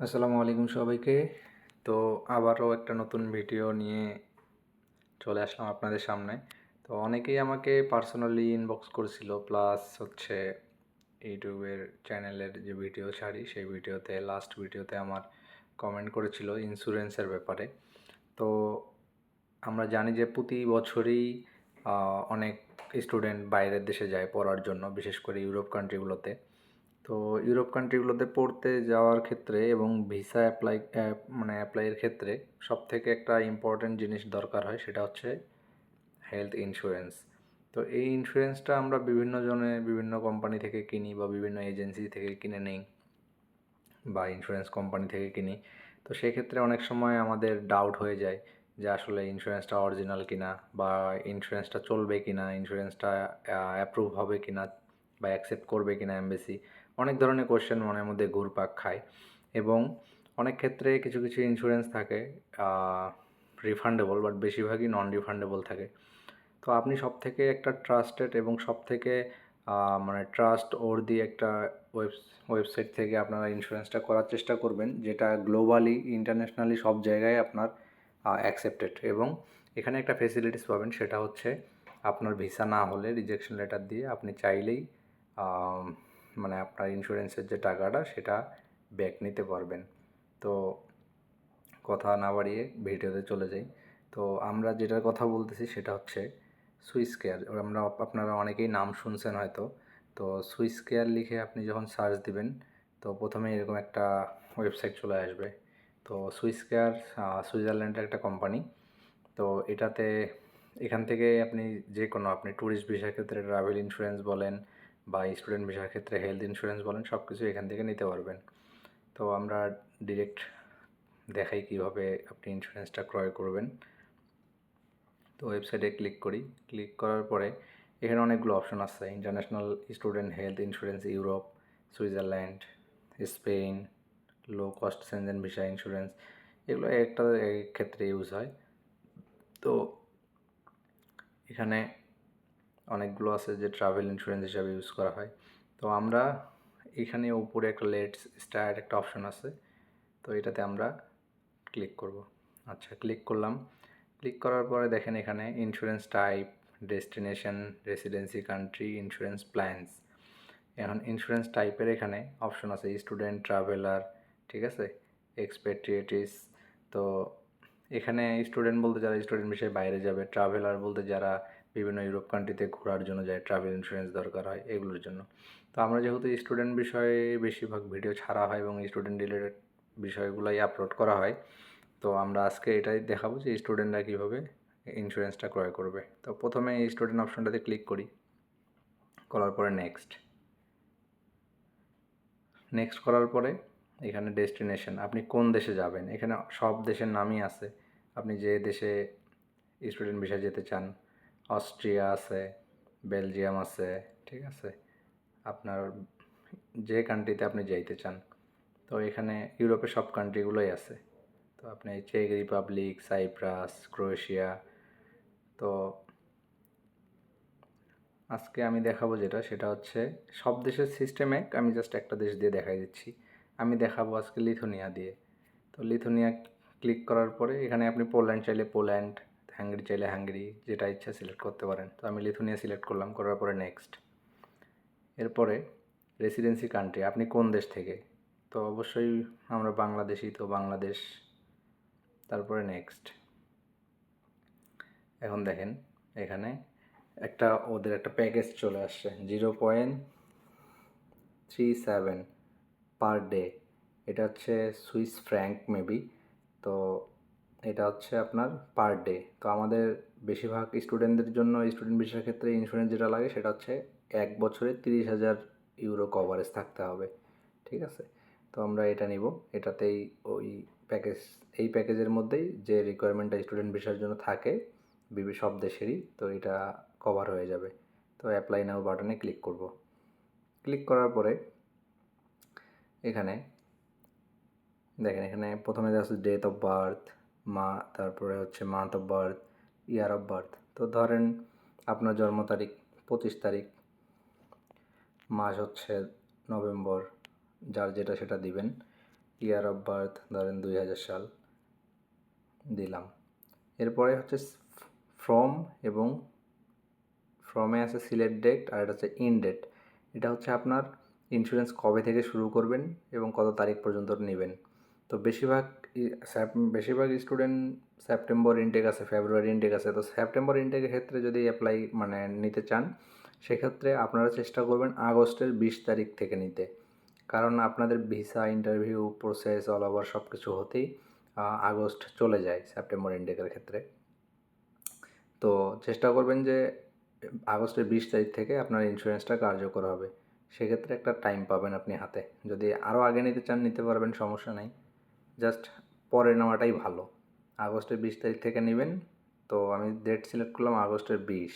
আসসালামু আলাইকুম সবাইকে। তো আবারও একটা নতুন ভিডিও নিয়ে চলে আসলাম আপনাদের সামনে। তো অনেকেই আমাকে পার্সোনালি ইনবক্স করেছিল প্লাস হচ্ছে ইউটিউবের চ্যানেলের যে ভিডিও ছাড়ি, সেই ভিডিওতে লাস্ট ভিডিওতে আমার কমেন্ট করেছিল ইন্স্যুরেন্সের ব্যাপারে। তো আমরা জানি যে প্রতি বছরই অনেক স্টুডেন্ট বাইরের দেশে যায় পড়ার জন্য, বিশেষ করে ইউরোপ কান্ট্রিগুলোতে তো ইউরোপ কান্ট্রিগুলোতে পড়তে যাওয়ার ক্ষেত্রে এবং ভিসা অ্যাপ্লাই মানে অ্যাপ্লাইয়ের ক্ষেত্রে সব থেকে একটা ইম্পর্ট্যান্ট জিনিস দরকার হয়, সেটা হচ্ছে হেলথ ইন্স্যুরেন্স তো এই ইন্স্যুরেন্সটা আমরা বিভিন্ন জনে বিভিন্ন কোম্পানি থেকে কিনি বা বিভিন্ন এজেন্সি থেকে কিনে নিই বা ইন্স্যুরেন্স কোম্পানি থেকে কিনি। তো সেক্ষেত্রে অনেক সময় আমাদের ডাউট হয়ে যায় যে আসলে ইন্স্যুরেন্সটা অরিজিনাল কিনা বা ইন্স্যুরেন্সটা চলবে কিনা ইন্স্যুরেন্সটা অ্যাপ্রুভ হবে কিনা বা অ্যাকসেপ্ট করবে কিনা এমবেসি অনেক ধরনের কোশ্চেন মনের মধ্যে ঘুরপাক খায় এবং অনেক ক্ষেত্রে কিছু কিছু ইন্স্যুরেন্স থাকে রিফান্ডেবল বাট বেশিরভাগই নন রিফান্ডেবল থাকে। তো আপনি সব থেকে একটা ট্রাস্টেড এবং সব থেকে মানে ট্রাস্ট ওর দিয়ে একটা ওয়েব ওয়েবসাইট থেকে আপনারা ইন্স্যুরেন্সটা করার চেষ্টা করবেন, যেটা গ্লোবালি ইন্টারন্যাশনালি সব জায়গায় আপনার অ্যাকসেপ্টেড এবং এখানে একটা ফেসিলিটিস পাবেন, সেটা হচ্ছে আপনার ভিসা না হলে রিজেকশন লেটার দিয়ে আপনি চাইলেই মানে আপনার ইন্স্যুরেন্সের যে টাকাটা, সেটা ব্যাক নিতে পারবেন। তো কথা না বাড়িয়ে ভিডিওতে চলে যাই। তো আমরা যেটার কথা বলতেছি, সেটা হচ্ছে সুইস কেয়ার আমরা আপনারা অনেকেই নাম শুনছেন হয়তো। তো সুইস কেয়ার লিখে আপনি যখন সার্চ দিবেন, তো প্রথমে এরকম একটা ওয়েবসাইট চলে আসবে। তো সুইস কেয়ার সুইজারল্যান্ডের একটা কোম্পানি তো এটাতে এখান থেকে আপনি যে কোনো আপনি ট্যুরিস্ট ভিসার ক্ষেত্রে ট্রাভেল ইন্স্যুরেন্স বলেন বা স্টুডেন্ট ভিসার ক্ষেত্রে হেলথ ইন্স্যুরেন্স বলেন সব কিছু এখান থেকে নিতে পারবেন। তো আমরা ডিরেক্ট দেখাই কীভাবে আপনি ইন্স্যুরেন্সটা ক্রয় করবেন। তো ওয়েবসাইটে ক্লিক করি। ক্লিক করার পরে এখানে অনেকগুলো অপশন আছে। International student health insurance Europe Switzerland Spain low cost Schengen visa insurance এগুলো একটা এক ক্ষেত্রে ইউজ হয়। তো এখানে অনেকগুলো আছে যে ট্রাভেল ইন্স্যুরেন্স হিসাবে ইউজ করা হয়। তো আমরা এখানে উপরে একটা লেটস স্টার্ট একটা অপশন আছে। তো এটাতে আমরা ক্লিক করব। আচ্ছা ক্লিক করলাম। ক্লিক করার পরে দেখেন এখানে insurance type destination residency country insurance plans এখন ইন্স্যুরেন্স টাইপের এখানে অপশন আছে স্টুডেন্ট ট্রাভেলার ঠিক আছে? এক্সপেট্রিয়েটিস তো এখানে স্টুডেন্ট বলতে যারা স্টুডেন্ট বিষয়ে বাইরে যাবে ট্রাভেলার বলতে যারা বিভিন্ন ইউরোপ কান্ট্রিতে ঘোরার জন্য যায় ট্রাভেল ইন্স্যুরেন্স দরকার হয়, এগুলোর জন্য। তো আমরা যেহেতু স্টুডেন্ট বিষয়ে বেশিরভাগ ভিডিও ছাড়া হয় এবং স্টুডেন্ট রিলেটেড বিষয়গুলোই আপলোড করা হয়, তো আমরা আজকে এটাই দেখাবো যে স্টুডেন্টরা কীভাবে ইন্স্যুরেন্সটা ক্রয় করবে। তো প্রথমে এই স্টুডেন্ট অপশনটাতে ক্লিক করি। করার পরে নেক্সট নেক্সট করার পরে এখানে ডেস্টিনেশন আপনি কোন দেশে যাবেন? এখানে সব দেশের নামই আছে। আপনি যে দেশে স্টুডেন্ট ভিসা যেতে চান অস্ট্রিয়া আছে, বেলজিয়াম আছে, ঠিক আছে? আপনার যে কান্ট্রিতে আপনি যাইতে চান, তো এখানে ইউরোপের সব কান্ট্রিগুলোই আছে। তো আপনি চেক রিপাবলিক সাইপ্রাস ক্রোয়েশিয়া তো আজকে আমি দেখাবো যেটা, সেটা হচ্ছে সব দেশের সিস্টেমে আমি জাস্ট একটা দেশ দিয়ে দেখাই দিচ্ছি। আমি দেখাবো আজকে লিথুনিয়া দিয়ে। তো লিথুনিয়া ক্লিক করার পরে এখানে আপনি পোল্যান্ড চাইলে পোল্যান্ড হ্যাঙ্গরি চাইলে হ্যাঙ্গরি যেটা ইচ্ছা সিলেক্ট করতে পারেন। তো আমি লিথুনিয়া সিলেক্ট করলাম, করার পরে নেক্সট এরপরে রেসিডেন্সি কান্ট্রি আপনি কোন দেশ থেকে? তো অবশ্যই আমরা বাংলাদেশি তো, বাংলাদেশ। তারপরে নেক্সট এখন দেখেন, এখানে একটা ওদের একটা প্যাকেজ চলে আসছে zero point three seven per day এটা হচ্ছে সুইস ফ্র্যাঙ্ক মেবি তো এটা হচ্ছে আপনার পার ডে তো আমাদের বেশিরভাগ স্টুডেন্টদের জন্য স্টুডেন্ট বিষয়ের ক্ষেত্রে ইন্স্যুরেন্স যেটা লাগে সেটা হচ্ছে এক বছরে তিরিশ হাজার ইউরো কভারেজ থাকতে হবে। ঠিক আছে? তো আমরা এটা নিব। এটাতেই ওই প্যাকেজ এই প্যাকেজের মধ্যেই যে রিকোয়ারমেন্টটা স্টুডেন্ট বিষয়ের জন্য থাকে সব দেশেরই, তো এটা কভার হয়ে যাবে। তো অ্যাপ্লাই নাও বাটনে ক্লিক করব। ক্লিক করার পরে এখানে, দেখেন এখানে প্রথমে দেওয়া আছে ডেট অফ বার্থ মা, তারপরে হচ্ছে month of birth year of birth তো ধরেন আপনার জন্ম তারিখ পঁচিশ তারিখ, মাস হচ্ছে নভেম্বর, যার যেটা সেটা দিবেন। ইয়ার অফ বার্থ ধরেন দুই হাজার সাল, দিলাম। এরপরে হচ্ছে ফ্রম এবং ফ্রমে আছে সিলেক্ট ডেট আর এটা হচ্ছে ইন ডেট এটা হচ্ছে আপনার ইন্স্যুরেন্স কবে থেকে শুরু করবেন এবং কত তারিখ পর্যন্ত নেবেন। তো বেশিরভাগ বেশিরভাগ স্টুডেন্ট সেপ্টেম্বর ইনটেক আছে ফেব্রুয়ারি ইনটেক আছে। তো সেপ্টেম্বর ইনটেকের ক্ষেত্রে যদি অ্যাপ্লাই মানে নিতে চান, সেক্ষেত্রে আপনারা চেষ্টা করবেন আগস্টের বিশ তারিখ থেকে নিতে। কারণ আপনাদের visa interview process all over সব কিছু হতেই আগস্ট চলে যায় সেপ্টেম্বর ইনটেকের ক্ষেত্রে। তো চেষ্টা করবেন যে, আগস্টের বিশ তারিখ থেকে আপনার ইন্স্যুরেন্সটা কার্যকর হবে। সেক্ষেত্রে একটা টাইম পাবেন আপনি হাতে। যদি আরও আগে নিতে চান, নিতে পারবেন, সমস্যা নাই। জাস্ট পরে নেওয়াটাই ভালো। আগস্টের বিশ তারিখ থেকে নেবেন। তো আমি ডেট সিলেক্ট করলাম আগস্টের বিশ।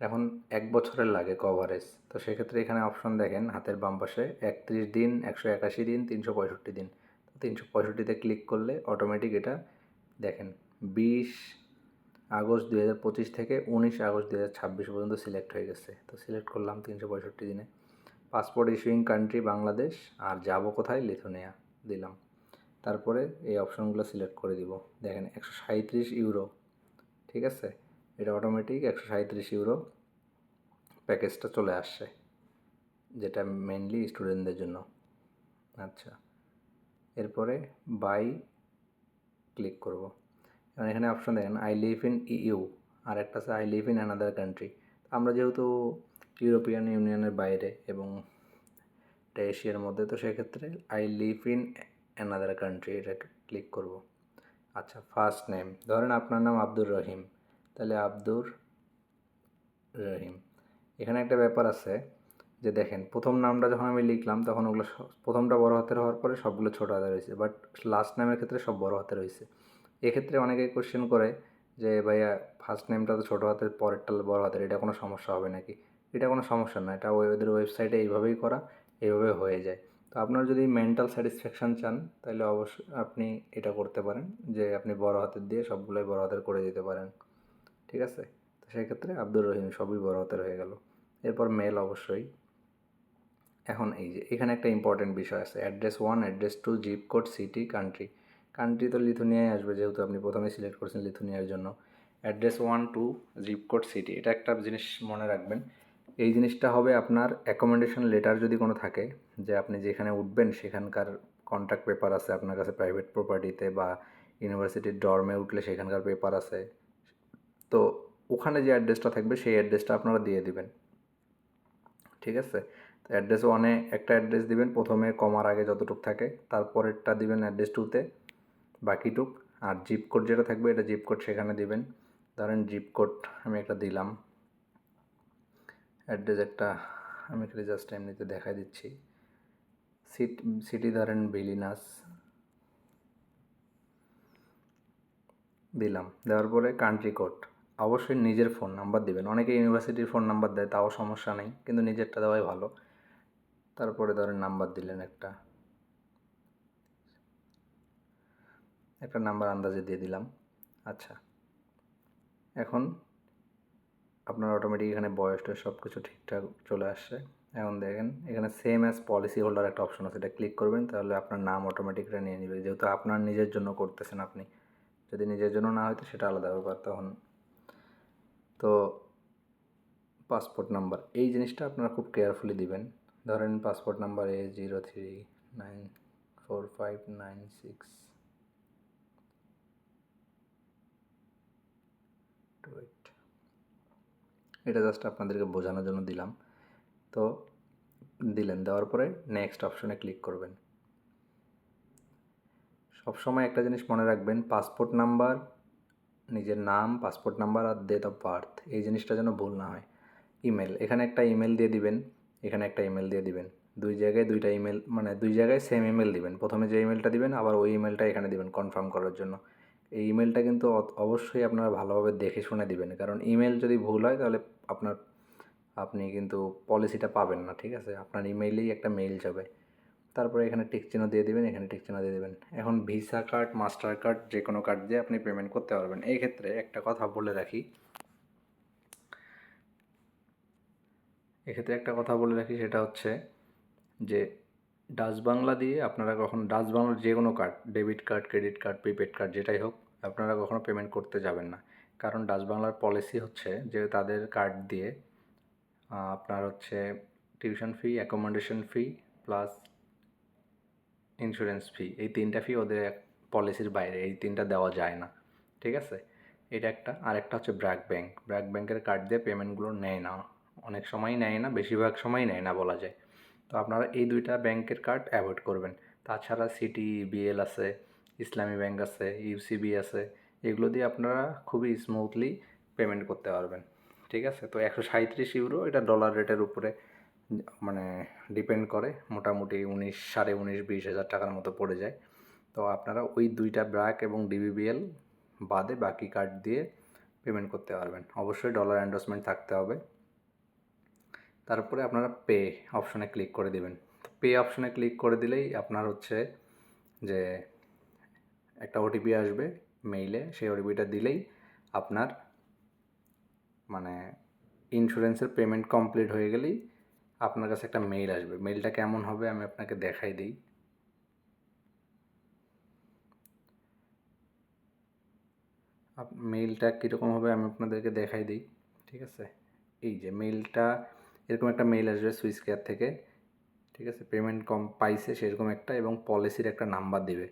এখন এক বছরের লাগে কভারেজ তো সেক্ষেত্রে এখানে অপশন দেখেন হাতের বাম পাশে একত্রিশ দিন, একশো একাশি দিন, তিনশো পঁয়ষট্টি দিন। তো তিনশো পঁয়ষট্টিতে ক্লিক করলে অটোমেটিক এটা দেখেন বিশ আগস্ট দুই হাজার পঁচিশ থেকে উনিশ আগস্ট দুই হাজার ছাব্বিশ পর্যন্ত সিলেক্ট হয়ে গেছে। তো সিলেক্ট করলাম তিনশো পঁয়ষট্টি দিনে। পাসপোর্ট ইস্যুইং কান্ট্রি বাংলাদেশ আর যাব কোথায়? লিথুনিয়া দিলাম। তারপরে এই অপশনগুলো সিলেক্ট করে দিব। দেখেন একশো সাঁত্রিশ ইউরো, ঠিক আছে? এটা অটোমেটিক একশো সাঁত্রিশ ইউরো প্যাকেজটা চলে আসছে, যেটা মেনলি স্টুডেন্টদের জন্য। আচ্ছা এরপরে বাই ক্লিক করব। এবং এখানে অপশন দেখেন আই লিভ ইন ইউ আর একটা আছে I live in another country আমরা যেহেতু ইউরোপিয়ান ইউনিয়নের বাইরে এবং এটা এশিয়ার মধ্যে, তো সেক্ষেত্রে I live in another country এটা ক্লিক করব। আচ্ছা ফার্স্ট নেম ধরেন আপনার নাম আব্দুর রহিম, তাহলে আব্দুর রহিম। এখানে একটা ব্যাপার আছে যে দেখেন, প্রথম নামটা যখন আমি লিখলাম, তখন ওগুলো প্রথমটা বড় হাতের হওয়ার পরে সবগুলো ছোট হাতের রয়েছে বাট লাস্ট নামের ক্ষেত্রে সব বড় হাতের রয়েছে এক্ষেত্রে অনেকে কোশ্চেন করে যে, ভাইয়া ফার্স্ট নেমটা তো ছোটো হাতের, পরেরটা বড় হাতের, এটা কোনো সমস্যা হবে নাকি? এটা কোনো সমস্যা না, এটা ওদের ওয়েবসাইটে এইভাবেই করা। এইভাবে হয়ে যায়। তো আপনার যদি মেন্টাল স্যাটিসফ্যাকশান চান, তাহলে অবশ্যই আপনি এটা করতে পারেন যে আপনি বড় হাতের দিয়ে সবগুলোই বড় হাতের করে দিতে পারেন। ঠিক আছে? তো সেক্ষেত্রে আব্দুর রহিম সবই বড় হাতের হয়ে গেল। এরপর মেল অবশ্যই। এখন এই যে, এখানে একটা ইম্পর্টেন্ট বিষয় আছে। Address one address two zip code city country country তো লিথুনিয়ায় আসবে, যেহেতু আপনি প্রথমে সিলেক্ট করছেন লিথুনিয়ার জন্য। Address one two zip code city এটা একটা জিনিস মনে রাখবেন এই জিনিসটা হবে আপনার অ্যাকোমোডেশন লেটার যদি কোনো থাকে, যে আপনি যেখানে উঠবেন সেখানকার কন্ট্রাক্ট পেপার আছে আপনার কাছে প্রাইভেট প্রপার্টিতে বা ইউনিভার্সিটির ডর্মে উঠলে সেখানকার পেপার আছে, তো ওখানে যে অ্যাড্রেসটা থাকবে সেই অ্যাড্রেসটা আপনারা দিয়ে দিবেন। ঠিক আছে? তো অ্যাড্রেস ওয়ানে একটা অ্যাড্রেস দিবেন, প্রথমে কমার আগে যতটুক থাকে, তারপরেরটা দিবেন অ্যাড্রেস টুতে বাকিটুক, আর জিপ কোড যেটা থাকবে, এটা জিপ কোড সেখানে দিবেন। ধরেন জিপ কোড আমি একটা দিলাম। অ্যাড্রেস একটা আমি এখানে জাস্ট এমনিতে দেখাই দিচ্ছি। সিটি সিটি ধরেন বিলিনাস। দিলাম। দেওয়ার পরে কান্ট্রি কোড অবশ্যই নিজের ফোন নাম্বার দিবেন। অনেকে ইউনিভার্সিটির ফোন নাম্বার দেয়, তাও সমস্যা নেই, কিন্তু নিজেরটা দেওয়াই ভালো। তারপরে ধরেন নাম্বার দিলেন একটা। একটা নাম্বার আন্দাজে দিয়ে দিলাম। আচ্ছা। এখন আপনার অটোমেটিক এখানে বয়সটা সব কিছু ঠিকঠাক চলে আসছে। এখন দেখেন, এখানে সেম অ্যাজ পলিসি হোল্ডার একটা অপশন আছে, এটা ক্লিক করবেন, তাহলে আপনার নাম অটোমেটিক এটা নিয়ে নেবে। যেহেতু আপনার নিজের জন্য করতেছেন আপনি, যদি নিজের জন্য না হয়তো সেটা আলাদা ব্যাপার তখন। তো পাসপোর্ট নাম্বার এই জিনিসটা আপনারা খুব কেয়ারফুলি দিবেন। ধরেন passport number A zero three nine four five nine six two eight এটা জাস্ট আপনাদেরকে বোঝানোর জন্য দিলাম। তো দিলেন, দেওয়ার পরে নেক্সট অপশনে ক্লিক করবেন। সবসময় একটা জিনিস মনে রাখবেন পাসপোর্ট নাম্বার নিজের নাম পাসপোর্ট নাম্বার আর ডেট অফ বার্থ এই জিনিসটা যেন ভুল না হয়। ইমেল এখানে একটা ইমেল দিয়ে দিবেন, এখানে একটা ইমেল দিয়ে দিবেন। দুই জায়গায় দুইটা ইমেল মানে দুই জায়গায় সেম ইমেল দিবেন। প্রথমে যে ইমেলটা দিবেন, আবার ওই ইমেলটা এখানে দিবেন কনফার্ম করার জন্য। এই ইমেলটা কিন্তু অবশ্যই আপনারা ভালোভাবে দেখে শুনে দিবেন। কারণ ইমেল যদি ভুল হয়, তাহলে আপনার, আপনি কিন্তু পলিসিটা পাবেন না, ঠিক আছে? আপনার ইমেইলেই একটা মেইল যাবে। তারপরে এখানে টিক চিহ্ন দিয়ে দিবেন, এখানে টিক চিহ্ন দিয়ে দেবেন। এখন ভিসা কার্ড মাস্টার কার্ড যে কোনো কার্ড দিয়ে আপনি পেমেন্ট করতে পারবেন। এই ক্ষেত্রে একটা কথা বলে রাখি। এক্ষেত্রে একটা কথা বলে রাখি, সেটা হচ্ছে যে ডাচ বাংলা দিয়ে আপনারা কখন, ডাচ বাংলার যে কোনো card debit card credit card prepaid card যেটাই হোক, আপনারা কখনো পেমেন্ট করতে যাবেন না। কারণ ডাচ বাংলার পলিসি হচ্ছে যে তাদের কার্ড দিয়ে আপনার হচ্ছে tuition fee accommodation fee plus insurance fee এই তিনটা ফি ওদের পলিসির বাইরে, এই তিনটা দেওয়া যায় না। ঠিক আছে? এটা একটা। আর একটা হচ্ছে ব্র্যাক ব্যাংক ব্র্যাক ব্যাংকের কার্ড দিয়ে পেমেন্টগুলো নেয় না। অনেক সময়ই নেয় না, বেশিরভাগ সময়ই নেয় না বলা যায়। তো আপনারা এই দুইটা ব্যাংকের কার্ড অ্যাভয়েড করবেন। তাছাড়া সিটি বিএল আছে ইসলামী ব্যাংক আছে ইউসিবি আছে। এগুলো দিয়ে আপনারা খুবই স্মুথলি পেমেন্ট করতে পারবেন। ঠিক আছে? তো একশো সাঁত্রিশ ইউরো এটা ডলার রেটের উপরে মানে ডিপেন্ড করে। মোটামুটি উনিশ, সাড়ে উনিশ, বিশ হাজার টাকার মতো পড়ে যায়। তো আপনারা ওই দুইটা ব্র্যাক এবং ডিবিবিএল বাদে বাকি কার্ড দিয়ে পেমেন্ট করতে পারবেন। অবশ্যই ডলার অ্যান্ডোসমেন্ট থাকতে হবে। তারপরে আপনারা পে অপশনে ক্লিক করে দিবেন। পে অপশনে ক্লিক করে দিলেই আপনার হচ্ছে যে একটা ওটিপি আসবে। মেইলে সেই ওটিপিটা দিলেই আপনার মানে ইন্স্যুরেন্সের পেমেন্ট কমপ্লিট হয়ে গেলেই আপনার কাছে একটা মেইল আসবে। মেইলটা কেমন হবে আমি আপনাকে দেখাই দিই। মেইলটা কীরকম হবে আমি আপনাদেরকে দেখাই দিই, ঠিক আছে? এই যে মেইলটা এরকম একটা মেইল আসবে সুইস কেয়ার থেকে, ঠিক আছে? পেমেন্ট কম পাইছে সেরকম একটা এবং পলিসির একটা নাম্বার দিবে।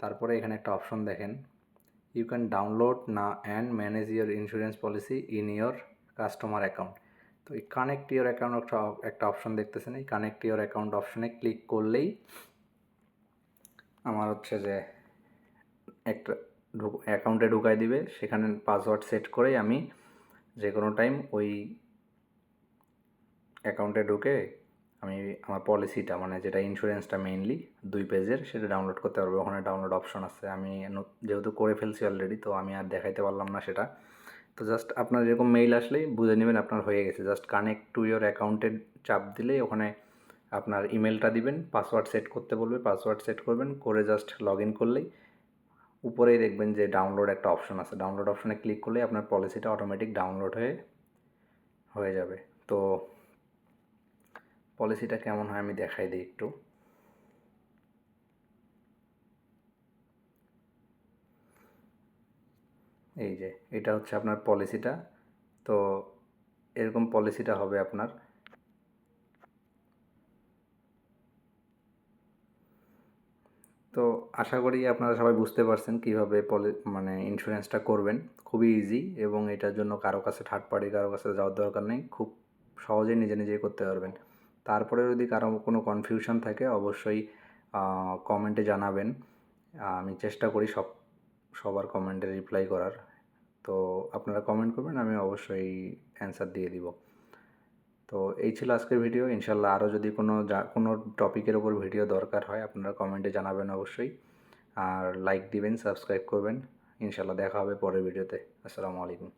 তারপরে এখানে একটা অপশন দেখেন। ইউ ক্যান ডাউনলোড না and manage your insurance policy in your customer account তো এই কানেক্ট ইয়োর অ্যাকাউন্ট একটা একটা অপশন দেখতেছেন। এই কানেক্ট ইয়োর অ্যাকাউন্ট অপশনে ক্লিক করলেই আমার হচ্ছে যে একটা অ্যাকাউন্টে ঢুকাই দিবে। সেখানে পাসওয়ার্ড সেট করেই আমি যে কোনো টাইম ওই অ্যাকাউন্টে ঢুকে আমি আমার পলিসিটা মানে যেটা ইন্স্যুরেন্সটা মেইনলি দুই পেজের সেটা ডাউনলোড করতে পারব। ওখানে ডাউনলোড অপশন আছে। আমি যেহেতু করে ফেলছি অলরেডি তো আমি আর দেখাইতে পারলাম না সেটা। তো জাস্ট আপনার যেরকম মেইল আসলেই বুঝে নেবেন আপনার হয়ে গেছে। জাস্ট কানেক্ট টু ইয়োর অ্যাকাউন্টে চাপ দিলেই ওখানে আপনার ইমেলটা দিবেন পাসওয়ার্ড সেট করতে বলবে পাসওয়ার্ড সেট করবেন, করে জাস্ট লগ ইন করলেই উপরেই দেখবেন যে ডাউনলোড একটা অপশন আছে। ডাউনলোড অপশনে ক্লিক করলে আপনার পলিসিটা অটোমেটিক ডাউনলোড হয়ে হয়ে যাবে। তো পলিসিটা কেমন হয় আমি দেখাই দিই একটু। এই যে, এটা হচ্ছে আপনার পলিসিটা। তো এরকম পলিসিটা হবে আপনার। তো আশা করি আপনারা সবাই বুঝতে পারছেন কীভাবে পলি মানে ইন্স্যুরেন্সটা করবেন। খুবই ইজি এবং এটার জন্য কারও কাছে থার্ড পার্টি কারও কাছে যাওয়ার দরকার নেই। খুব সহজেই নিজে নিজেই করতে পারবেন। তারপরে যদি কারও কোনো কনফিউশন থাকে, অবশ্যই কমেন্টে জানাবেন। আমি চেষ্টা করি সব, সবার কমেন্টে রিপ্লাই করার। তো আপনারা কমেন্ট করবেন, আমি অবশ্যই অ্যান্সার দিয়ে দিব। তো এই ছিল আজকের ভিডিও ইনশাল্লাহ আরও যদি কোনো যা কোনো টপিকের ওপর ভিডিও দরকার হয়, আপনারা কমেন্টে জানাবেন অবশ্যই। আর লাইক দিবেন সাবস্ক্রাইব করবেন। ইনশাল্লাহ দেখা হবে পরের ভিডিওতে আসসালামু আলাইকুম।